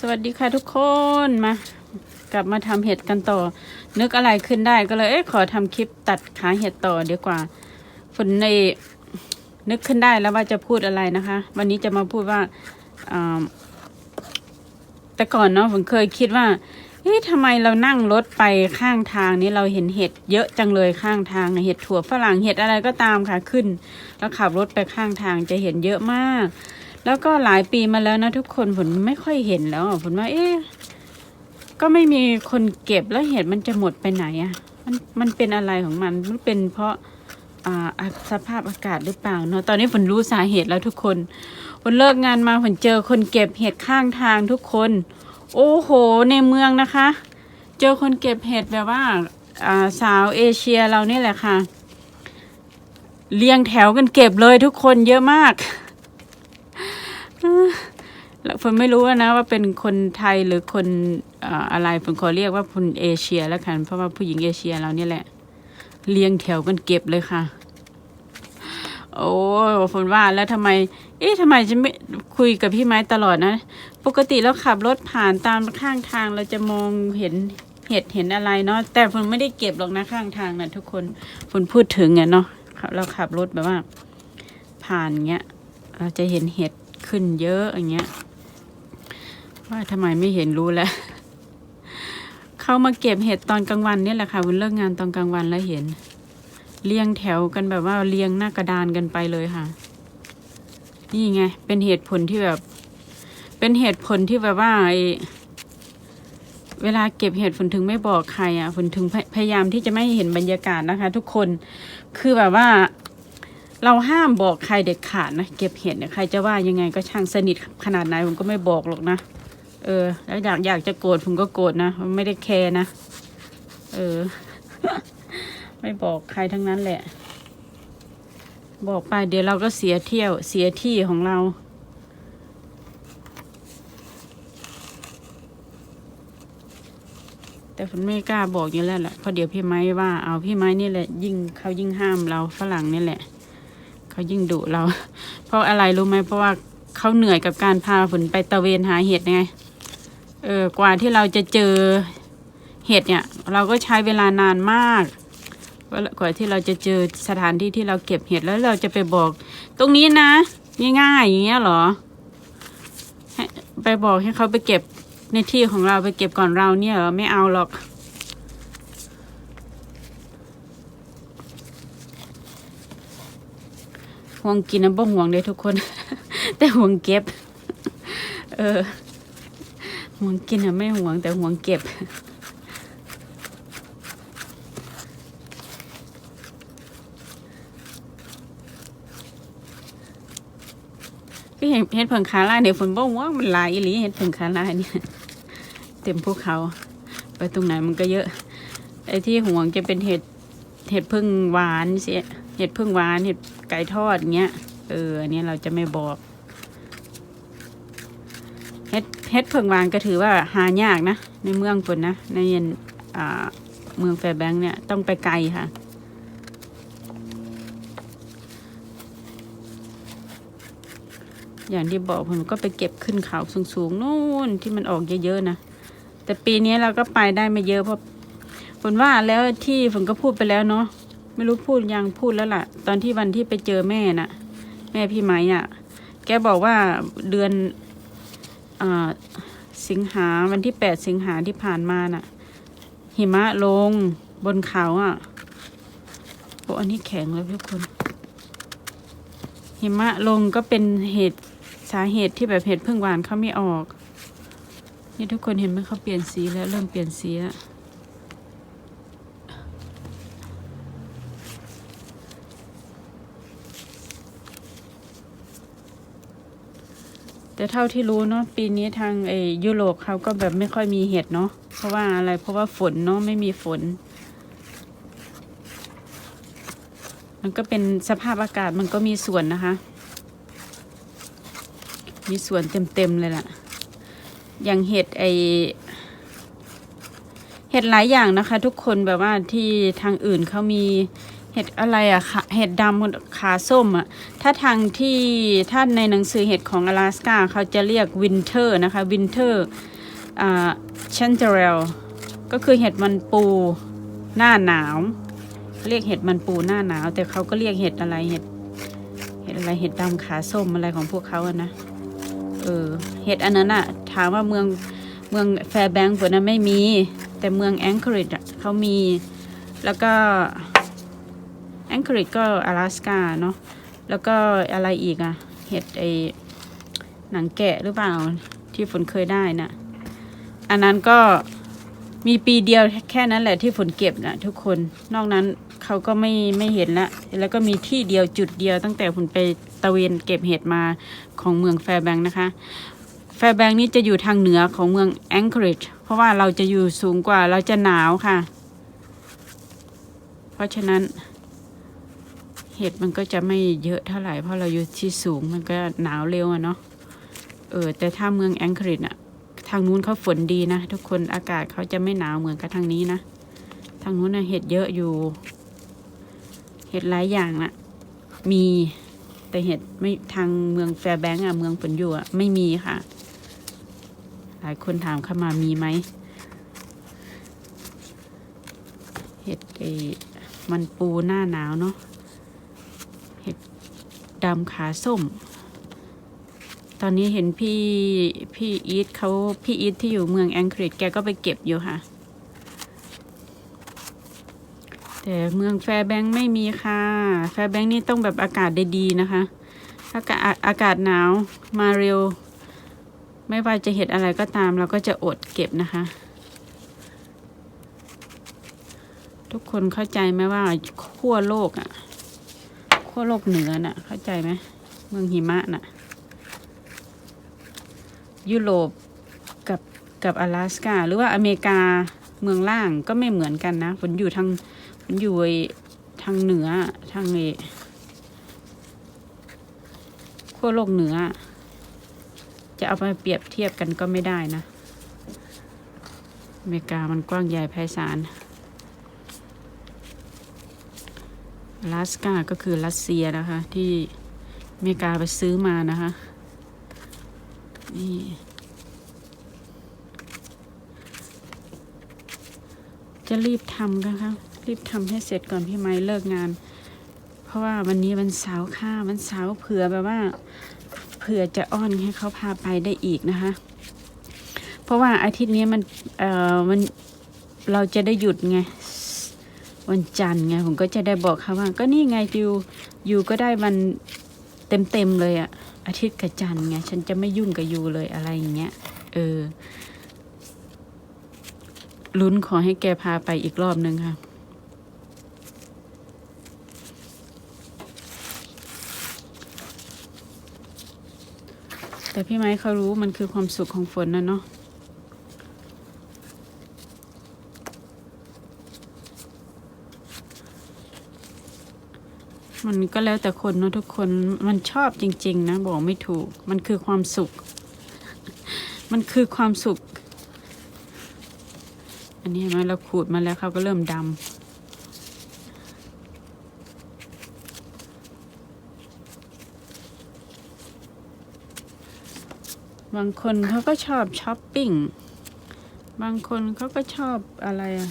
สวัสดีค่ะทุกคนมากลับมาทำเห็ดกันต่อ นึกอะไรขึ้นได้ก็เลยเอ๊ะขอทำคลิปตัดขาเห็ดต่อเดี๋ยวกว่าฝนในนึกขึ้นได้แล้วว่าจะพูดอะไรนะคะ วันนี้จะมาพูดว่าแต่ก่อนเนาะผมเคยคิดว่าเอ๊ะทำไมเรานั่งรถไปข้างทางนี้เราเห็นเห็ดเยอะจังเลยข้างทางเห็ดถั่วฝรั่งเห็ดอะไรก็ตามค่ะขึ้น แล้วขับรถไปข้างทางจะเห็นเยอะมาก แล้วก็หลายปีมาแล้วนะทุกคนผมไม่ค่อยเห็นแล้วผมว่า เอ๊ะก็ไม่มีคนเก็บแล้วเห็ดมันจะหมดไปไหนอะมันมันเป็นอะไรของมันมันเป็นเพราะอ่าสภาพอากาศหรือเปล่าเนาะตอนนี้ฝนรู้สาเหตุแล้วทุกคนฝนเลิกงานมาฝนเจอคนเก็บเห็ดข้างทางทุกคน โอ้โห ในเมืองนะคะ เจอคนเก็บเห็ดแบบว่าอ่าสาวเอเชียเรานี่แหละค่ะ เรียงแถวกันเก็บเลยทุกคนเยอะมาก แล้วฝนไม่รู้นะว่าเป็นคนไทยหรือคนอะไรฝนขอเรียกว่าคนเอเชียแล้วกันเพราะว่าผู้หญิงเอเชียเราเนี่ยแหละ เรียงแถวกันเก็บเลยค่ะ โอ้ฝนว่าแล้วทำไม เอ๊ะทำไมจะไม่คุยกับพี่ไม้ตลอดนะ ปกติเราขับรถผ่านตามข้างทางเราจะมองเห็นเห็ดเห็นอะไรเนาะแต่ฝนไม่ได้เก็บหรอกนะข้างทางนะทุกคนฝนพูดถึงไงเนาะเราขับรถแบบว่า ผ่านเงี้ย เราจะเห็นเห็ด ขึ้นเยอะอย่างเงี้ย ว่าทำไมไม่เห็นรู้แล้ว เขามาเก็บเห็ดตอนกลางวันเนี่ยแหละค่ะวันเลิกงานตอนกลางวันแล้วเห็น เรียงแถวกันแบบว่าเรียงหน้ากระดานกันไปเลยค่ะ นี่ไง เป็นเหตุผลที่แบบ เป็นเหตุผลที่แบบว่าไอเวลาเก็บเห็ดฝนถึงไม่บอกใครอะฝนถึงพยพยายามที่จะไม่เห็นบรรยากาศนะคะ ทุกคนคือแบบว่า เราห้ามบอกใครเด็ดขาดนะเก็บเห็ดเนี่ยใครจะว่ายังไงก็ช่างสนิทขนาดไหนผมก็ไม่บอกหรอกนะเออ แล้วอยากอยากจะโกรธผมก็โกรธนะไม่ได้แคร์นะ เออ ไม่บอกใครทั้งนั้นแหละ บอกไปเดี๋ยวเราก็เสียเที่ยวเสียที่ของเราแต่ผมไม่กล้าบอกอยู่แล้วแหละเพราะเดี๋ยวพี่ไม้ว่าเอาพี่ไม้นี่แหละ ยิ่งเขายิ่งห้ามเราฝรั่งนี่แหละ เขายิ่งดุเรา เพราะอะไรรู้ไหมเพราะว่าเขาเหนื่อยกับการพาฝนไปตะเวนหาเห็ดไงเออกว่าที่เราจะเจอเห็ดเนี่ย เราก็ใช้เวลานานมากกว่าที่เราจะเจอสถานที่ที่เราเก็บเห็ดแล้วเราจะไปบอก ตรงนี้นะง่ายๆอย่างเงี้ยเหรอไปบอกให้เขาไปเก็บในที่ของเราไปเก็บก่อนเราเนี่ยเหรอไม่เอาหรอก ห่วงกินนะบ่ห่วงเลยทุกคน แต่ห่วงเก็บ เออห่วงกินอะไม่ห่วงแต่ห่วงเก็บพี่เห็นเห็ดผงคาราเนี่ยฝนบ่ว่ามันลายอีหลีเห็ดผงคาราเนี่ยเต็มภูเขา ไปตรงไหนมันก็เยอะ ไอ้ที่ห่วงจะเป็นเห็ดเห็ดพึ่งหวานเสียเห็ดพึ่งหวานเห็ด ก่ทอดเงี้ย เออ อันนี้เราจะไม่บอกเห็ดเห็ดพึ่งวานก็ถือว่าหายากนะ ในเมืองฝนนะ ในเย็นอ่าเมืองแฟร์แบงค์เนี่ยต้องไปไกลค่ะ อย่างที่บอกผมก็ไปเก็บขึ้นเขาสูงๆนู่นที่มันออกเยอะๆนะ แต่ปีนี้เราก็ไปได้ไม่เยอะเพราะฝนว่าแล้วที่ฝนก็พูดไปแล้วเนาะ ไม่รู้พูดยังพูดแล้วล่ะ ตอนที่วันที่ไปเจอแม่น่ะ แม่พี่ไม้อะ แกบอกว่าเดือนอสิงหาวันที่แปดสิงหาที่ผ่านมาน่ะ หิมะลงบนเขาอะโอ้อันนี้แข็งแล้วทุกคน หิมะลงก็เป็นเหตุสาเหตุที่แบบเห็ดพึ่งหวานเขาไม่ออก นี่ทุกคนเห็นไหมเขาเปลี่ยนสีแล้วเริ่มเปลี่ยนสีแล้ว เท่าที่รู้เนาะปีนี้ทางไอ้ยุโรปเขาก็แบบไม่ค่อยมีเห็ดเนาะเพราะว่าอะไรเพราะว่าฝนเนาะไม่มีฝน มันก็เป็นสภาพอากาศมันก็มีส่วนนะคะ มีส่วนเต็มๆเลยล่ะ อย่างเห็ดไอเห็ดหลายอย่างนะคะ ทุกคนแบบว่าที่ทางอื่นเขามี เห็ดอะไรอะค่ะเห็ดดำขาส้มอะถ้าทางที่ถ้าในหนังสือเห็ดของ阿拉斯กาเขาจะเรียกวินเทอร์นะคะวินเทอร์อ่าชันเจเรลก็คือเห็ดมันปูหน้าหนาวเขาเรียกเห็ดมันปูหน้าหนาว แต่เขาก็เรียกเห็ดอะไรเห็ดเห็ดอะไรเห็ดดำขาส้มอะไรของพวกเขาอะนะเออเห็ดอันนั้นอะถามว่าเมืองเมืองแฟร์แบงก์ฝนนั้นไม่มี แต่เมืองแองเกอริดอะเขามี แล้วก็ แองเกอริดก็阿拉斯กาเนาะแล้วก็อะไรอีกอะเห็ดไอหนังแกะหรือเปล่าที่ฝนเคยได้น่ะ อันนั้นก็มีปีเดียวแค่นั้นแหละที่ฝนเก็บนะทุกคนนอกนั้นเขาก็ไม่ไม่เห็นละแล้วก็มีที่เดียวจุดเดียวตั้งแต่ฝนไปตะเวนเก็บเห็ดมาของเมืองแฟร์แบงค์นะคะ แฟร์แบงค์นี่จะอยู่ทางเหนือของเมืองแองเกอริดเพราะว่าเราจะอยู่สูงกว่าเราจะหนาวค่ะ เพราะฉะนั้น เห็ดมันก็จะไม่เยอะเท่าไหร่เพราะเราอยู่ที่สูงมันก็หนาวเร็วอะเนาะเออแต่ถ้าเมืองแองกอริดอะทางนู้นเขาฝนดีนะทุกคนอากาศเขาจะไม่หนาวเหมือนกับทางนี้นะทางนู้นนะเห็ดเยอะอยู่ เห็ดหลายอย่างนะมีแต่เห็ดไม่ทางเมืองแฟร์แบงก์อะเมืองฝนอยู่อะไม่มีค่ะ หลายคนถามเข้ามามีไหมเห็ดไอ้มันปูหน้าหนาวเนาะ เห็ดดำขาส้ม ตอนนี้เห็นพี่พี่อีทเขาพี่อีทที่อยู่เมืองแองกฤษแกก็ไปเก็บอยู่ค่ะ แต่เมืองแฟร์แบงค์ไม่มีค่ะ แฟร์แบงค์นี่ต้องแบบอากาศดีๆนะคะถ้าอากาศอากาศหนาวมาเร็ว ไม่ว่าจะเห็ดอะไรก็ตาม เราก็จะอดเก็บนะคะ ทุกคนเข้าใจไหมว่าขั้วโลกอะ ขั้วโลกเหนือน่ะ เข้าใจไหมเมืองหิมะน่ะ ยุโรปกับกับ阿拉สกาหรือว่าอเมริกาเมืองล่างก็ไม่เหมือนกันนะฝนอยู่ทางฝนอยู่ทางเหนือทางเอขั้วโลกเหนือ จะเอาไปเปรียบเทียบกันก็ไม่ได้นะ อเมริกามันกว้างใหญ่ไพศาล ลาสกาก็คือรัสเซียนะคะ ที่อเมริกาไปซื้อมานะคะ นี่จะรีบทำกันคะ รีบทำให้เสร็จก่อนพี่ไม้เลิกงาน เพราะว่าวันนี้วันเสาร์ค่ะวันเสาร์เผื่อแบบว่าเผื่อจะอ้อนให้เขาพาไปได้อีกนะคะ เพราะว่าอาทิตย์นี้มันเอ่อมันเราจะได้หยุดไง วันจันทร์ไงผมก็จะได้บอกเขาว่า ก็นี่ไงยูยูก็ได้วันเต็มเต็มๆเลยอะอาทิตย์กับจันทร์ไงฉันจะไม่ยุ่งกับยูเลยอะไรอย่างเงี้ยเออลุ้นขอให้แกพาไปอีกรอบนึงค่ะแต่พี่ไม้เขารู้มันคือความสุขของฝนนะเนาะ มันก็แล้วแต่คนเนอะทุกคนมันชอบจริง ๆ นะ บอกไม่ถูก มันคือความสุข มันคือความสุข อันนี้เห็นไหมเราขูดมาแล้วเขาก็เริ่มดำบางคนเขาก็ชอบช้อปปิ้ง บางคนเขาก็ชอบอะไรอะ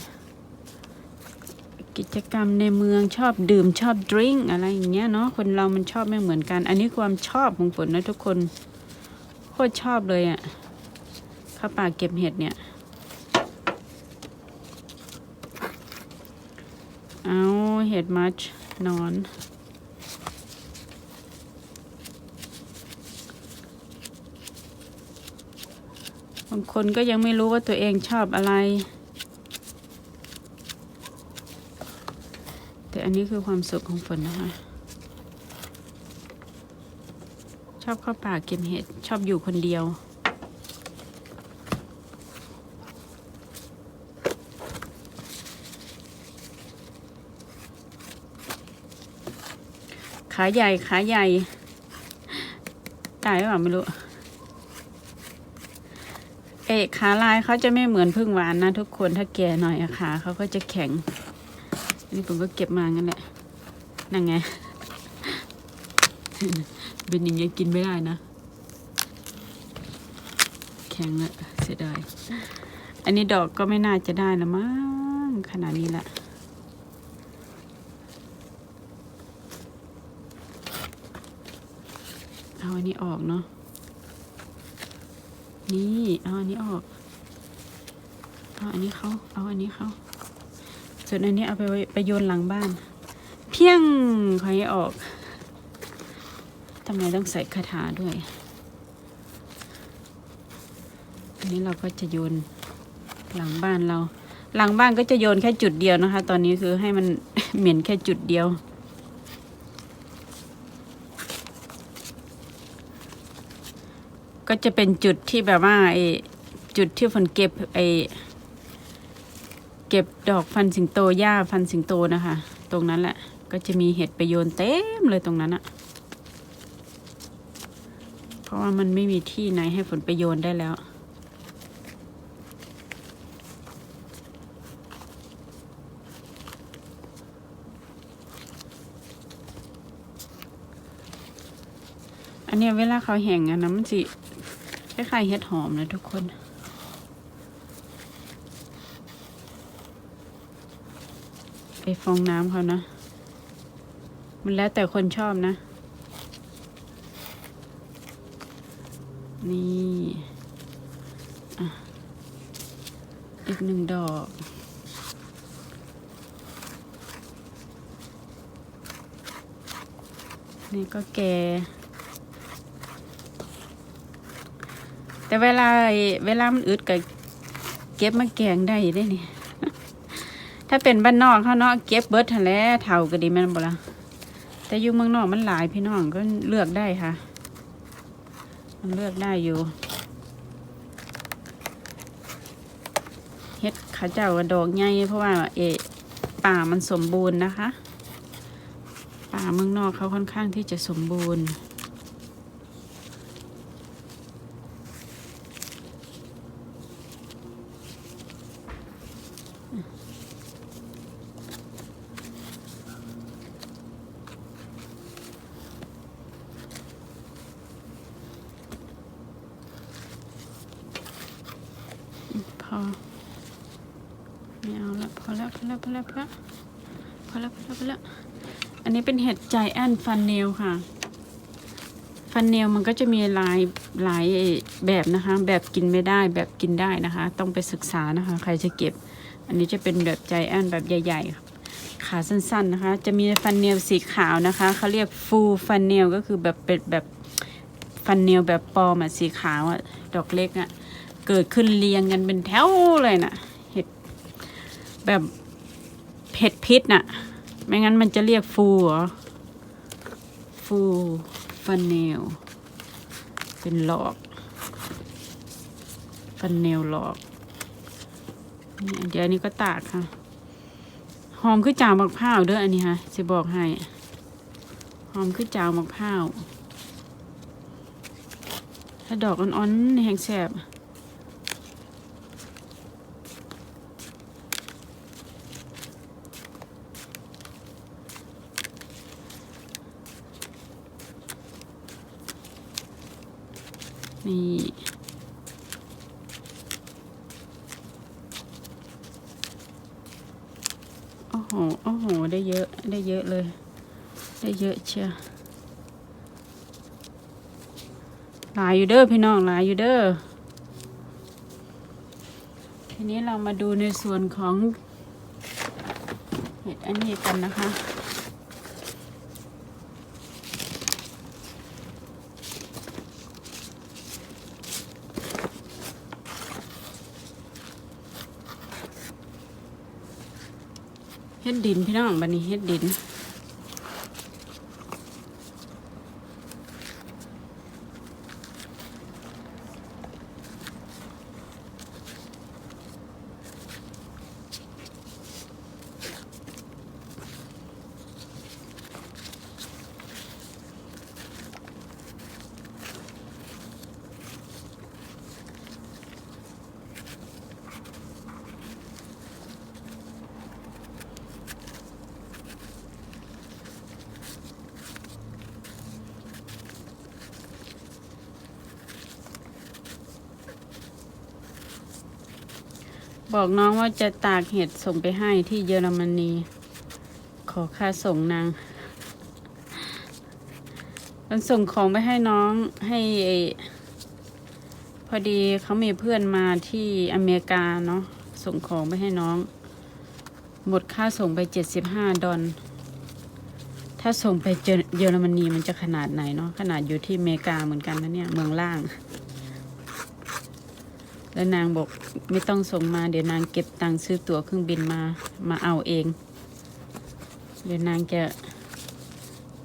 กิจกรรมในเมืองชอบดื่มชอบดริงก์อะไรอย่างเงี้ยเนาะคนเรามันชอบไม่เหมือนกัน อันนี้ความชอบของฝนนะทุกคนโคตรชอบเลยอะ่ะข้าป่าเก็บเห็ดเนี่ย เอาเห็ดมัชนอนบางคนก็ยังไม่รู้ว่าตัวเองชอบอะไร แต่ อันนี้คือความสุขของฝนนะคะ ชอบเข้าป่าเก็บเห็ด ชอบอยู่คนเดียว ขาใหญ่ ขาใหญ่ ตายหรือเปล่าไม่รู้ เอกขาลายเขาจะไม่เหมือนพึ่งหวานนะทุกคนถ้าแก่หน่อยอะขาเขาก็จะแข็ง นนี้ผมก็เก็บมางั้นแหละ นั่นไง เป็นอย่างเงี้ยกินไม่ได้นะ แข็งละเสียดาย อันนี้ดอกก็ไม่น่าจะได้ละมั้งขนาดนี้ละเอาอันนี้ออกเนาะ นี่ เอาอันนี้ออก เอาอันนี้เขาเอาอันนี้เขา ส่วนอันนี้เอาไปไว้ไปโยนหลังบ้าน เพียงขอให้ออกทำไมต้องใส่คาถาด้วย อันนี้เราก็จะโยนหลังบ้านเรา หลังบ้านก็จะโยนแค่จุดเดียวนะคะ ตอนนี้คือให้มันเหม็นแค่จุดเดียวก็จะเป็นจุดที่แบบว่าไอ้จุดที่ฝนเก็บไอ้ เก็บดอกฟันสิงโตหญ้าฟันสิงโตนะคะ ตรงนั้นแหละก็จะมีเห็ดไปโยนเต็มเลยตรงนั้นอะเพราะว่ามันไม่มีที่ไหนให้ฝนไปโยนได้แล้วอันเนี้ยเวลาเขาแห้งอะนะมันสิคล้ายๆเห็ดหอมนะทุกคน ไอฟองน้ำเขานะ มันแล้วแต่คนชอบนะ นี่อีกหนึ่งดอกนี่ก็แก่แต่เวลาเวลามันอึดก็เก็บมาแกงได้ได้นี่ ถ้าเป็นบ้านนอกเขาเนาะเก็บเบิดทันแล้วเท่าก็ดีแม่นบ่ละแต่อยู่เมืองนอกมันหลายพี่น้องก็เลือกได้ค่ะ มันเลือกได้อยู่เฮ็ดขาเจ้าดอกใหญ่เพราะว่าเออป่ามันสมบูรณ์นะคะ ป่าเมืองนอกเขาค่อนข้างที่จะสมบูรณ์ พอไม่เอาละพอแล้วพอแล้วพอแล้วพอแล้วพอแล้วพอแล้วพอแล้วอันนี้เป็นเห็ด ใจแอนฟันเนลค่ะ ฟันเนลมันก็จะมีหลายหลายแบบนะคะ แบบกินไม่ได้แบบกินได้นะคะ ต้องไปศึกษานะคะ ใครจะเก็บ อันนี้จะเป็นแบบใจแอนแบบใหญ่ๆขาสั้นๆนะคะ จะมีฟันเนลสีขาวนะคะเขาเรียกฟูฟันเนลก็คือแบบเป็นแบบฟันเนลแบบปลอมอะสีขาวอะดอกเล็กอะเกิดขึ้นเรียงกันเป็นแถวเลยนะ่ะเห็ดแบบเผ็ดพิษน่ะ ไม่งั้นมันจะเรียกฟูเหรอ ฟูฟันเนลเป็นหลอก ฟันเนลหลอกนี่เดี๋ยวอันนี้ก็ตากค่ะ หอมคือจาวมักพร้าวเด้ออันนี้ค่ะจะบอกให้ หอมคือจาวมักพร้าวถ้าดอกอ่อนๆแห้งแสบ นี่โอ้โหโอ้โห ได้เยอะ ได้เยอะเลย ได้เยอะเชียวหลายอยู่เด้อพี่น้องหลายอยู่เด้อทีนี้เรามาดูในส่วนของเห็ดอันนี้กันนะคะ เฮ็ดดินพี่น้องบันนี้เฮ็ดดินน บอกน้องว่าจะตากเห็ดส่งไปให้ที่เยอรมนี ขอค่าส่งนาง มันส่งของไปให้น้องให้พอดีเขามีเพื่อนมาที่อเมริกาเนาะส่งของไปให้น้อง หมดค่าส่งไปเจ็ดสิบห้าดอลถ้าส่งไปเยอรมนีมันจะขนาดไหนเนาะขนาดอยู่ที่อเมริกาเหมือนกันนะเนี่ย เมืองล่าง แล้วนางบอกไม่ต้องส่งมา เดี๋ยวนางเก็บตังค์ซื้อตั๋วเครื่องบินมามาเอาเอง เดี๋ยวนางจะ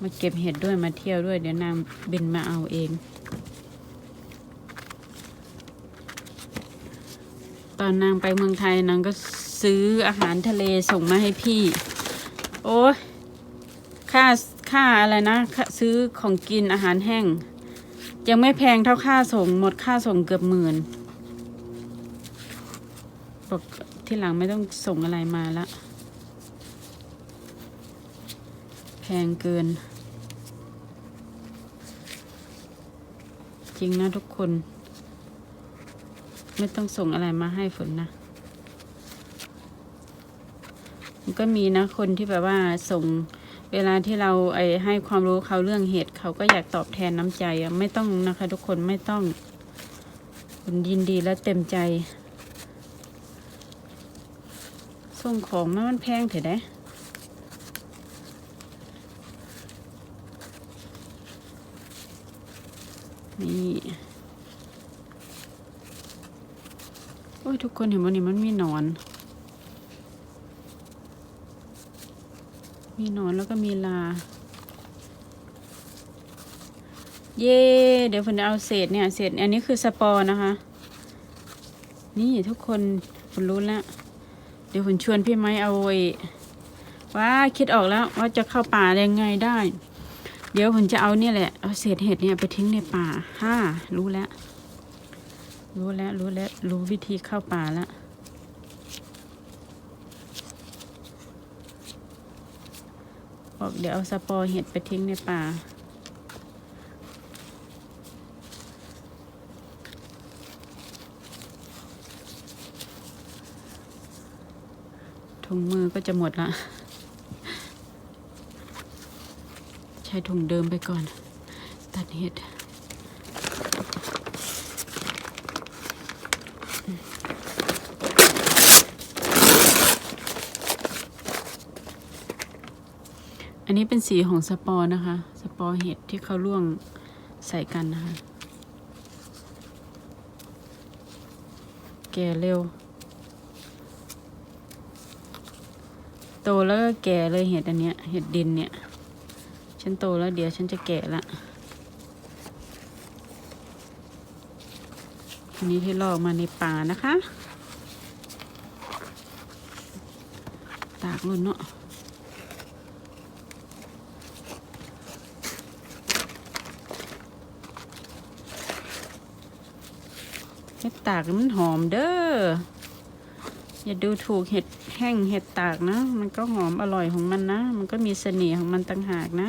มาเก็บเห็ดด้วยมาเที่ยวด้วย เดี๋ยวนางบินมาเอาเองตอนนางไปเมืองไทยนางก็ซื้ออาหารทะเลส่งมาให้พี่ โอ้ยค่าค่าอะไรนะค่าซื้อของกินอาหารแห้ง ยังไม่แพงเท่าค่าส่งหมดค่าส่งเกือบหมื่น บอก ที่หลังไม่ต้องส่งอะไรมาละ แพงเกิน จริงนะทุกคน ไม่ต้องส่งอะไรมาให้ฝนนะ มันก็มีนะคนที่แบบว่าส่งเวลาที่เราไอให้ความรู้เขาเรื่องเหตุเขาก็อยากตอบแทนน้ำใจอะไม่ต้องนะคะ ทุกคนไม่ต้องคุณยินดีและเต็มใจ ส่งของมามันแพงเถอะได้นี่โอ้ยทุกคนเห็นวันนี้มันมีนอน มีนอนแล้วก็มีลา เย่เดี๋ยวผมจะเอาเศษเนี่ยเศษอันนี้คือสปอร์นะคะ นี่ทุกคนผมรู้แล้ว เดี๋ยวผมชวนพี่ไม้เอาไว้ว่าคิดออกแล้วว่าจะเข้าป่ายังไงได้ เดี๋ยวผมจะเอาเนี่ยแหละเอาเศษเห็ดเนี่ยไปทิ้งในป่าฮ่ารู้แล้ว รู้แล้วรู้แล้วรู้วิธีเข้าป่าแล้วบอกเดี๋ยวเอาสปอร์เห็ดไปทิ้งในป่า ถุงมือก็จะหมดละ ใช้ถุงเดิมไปก่อน ตัดเห็ดอันนี้เป็นสีของสปอร์นะคะ สปอร์เห็ดที่เขาล่วงใส่กันนะคะ แก่เร็ว โตแล้วก็แก่เลยเห็ดอันเนี้ย เห็ดดินเนี่ย ฉันโตแล้วเดี๋ยวฉันจะแก่ละอันนี้ที่ลอกมาในป่านะคะ ตากลุ่นเนาะเห็ดตากมันหอมเด้อ อย่าดูถูกเห็ดแห้งเห็ดตากนะ มันก็หอมอร่อยของมันนะ มันก็มีเสน่ห์ของมันต่างหากนะ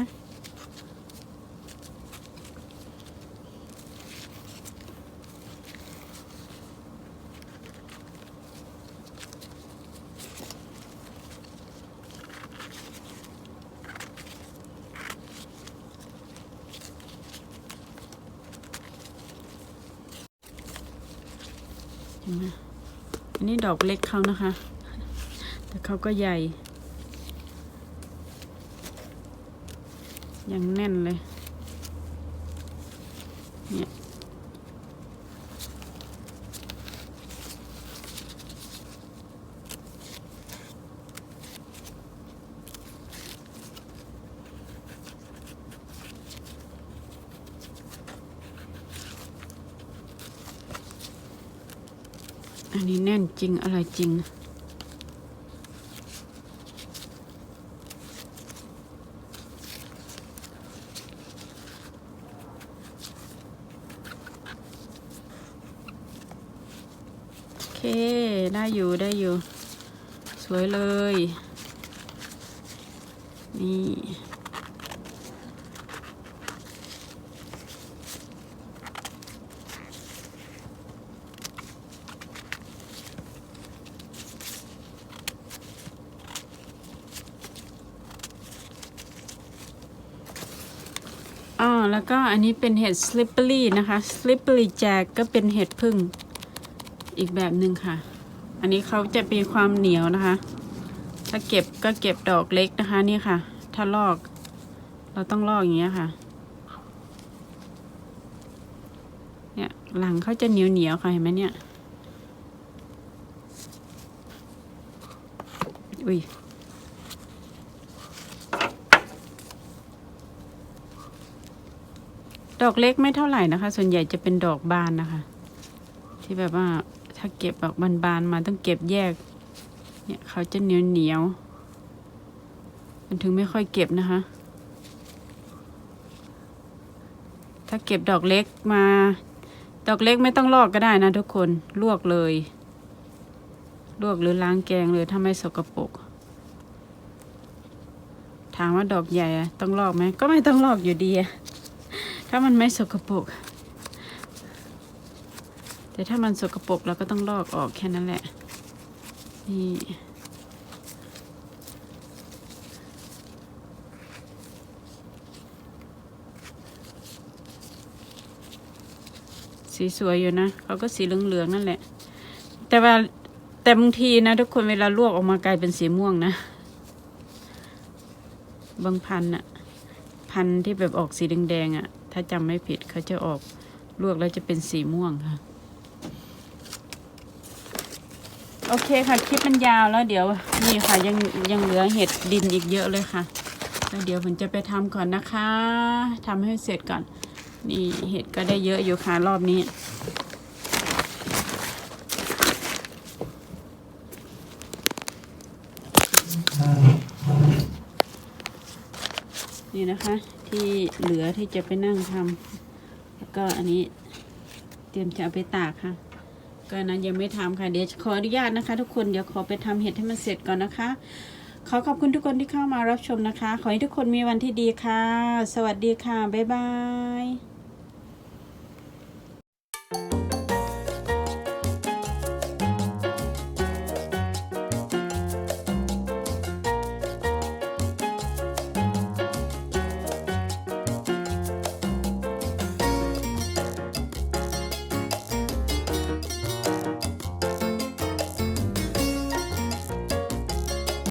อันนี้ดอกเล็กเขานะคะ แต่เขาก็ใหญ่ ยังแน่นเลย อันนี้แน่นจริงอะไรจริง โอเค ได้อยู่ได้อยู่ สวยเลย นี่ โแล้วก็อันนี้เป็นเห็ด slippery นะคะ slippery jack ก็เป็นเห็ดพึ่งอีกแบบหนึ่งค่ะ อันนี้เขาจะมีความเหนียวนะคะ ถ้าเก็บก็เก็บดอกเล็กนะคะนี่ค่ะ ถ้าลอก เราต้องลอกอย่างเงี้ยค่ะ เนี่ยหลังเขาจะเหนียวเหนียวค่ะเห็นไหมเนี่ย อุ้ย ดอกเล็กไม่เท่าไหร่นะคะ ส่วนใหญ่จะเป็นดอกบานนะคะ ที่แบบว่าถ้าเก็บแบบบานๆมาต้องเก็บแยก เนี่ยเขาจะเหนียวเหนียวๆมันถึงไม่ค่อยเก็บนะคะ ถ้าเก็บดอกเล็กมา ดอกเล็กไม่ต้องลอกก็ได้นะทุกคนลวกเลย ลวกหรือล้างแกงเลยถ้าไม่สกปรกถามว่าดอกใหญ่ต้องลอกไหมก็ไม่ต้องลอกอยู่ดีอะ ถ้ามันไม่สกปรกแต่ถ้ามันสกปรกเราก็ต้องลอกออกแค่นั้นแหละ นี่ สีสวยอยู่นะเขาก็สีเหลืองๆนั่นแหละ แต่ว่าแต่บางทีนะทุกคนเวลาลวกออกมากลายเป็นสีม่วงนะ บางพันธุ์อะพันธุ์ที่แบบออกสีแดงๆอะ ถ้าจำไม่ผิดเขาจะออกลวกแล้วจะเป็นสีม่วงค่ะ โอเคค่ะคลิปมันยาวแล้วเดี๋ยวนี่ค่ะยังยังเหลือเห็ดดินอีกเยอะเลยค่ะแล้วเดี๋ยวผมจะไปทำก่อนนะคะทำให้เสร็จก่อน นี่เห็ดก็ได้เยอะอยู่ค่ะรอบนี้นี่นะคะ ที่เหลือที่จะไปนั่งทำแล้วก็อันนี้เตรียมจะเอาไปตากค่ะ ก็นนั้นยังไม่ทำค่ะ เดี๋ยวขออนุญาตนะคะ ทุกคนเดี๋ยวขอไปทำเห็ดให้มันเสร็จก่อนนะคะ ขอขอบคุณทุกคนที่เข้ามารับชมนะคะ ขอให้ทุกคนมีวันที่ดีค่ะ สวัสดีค่ะ บ๊ายบาย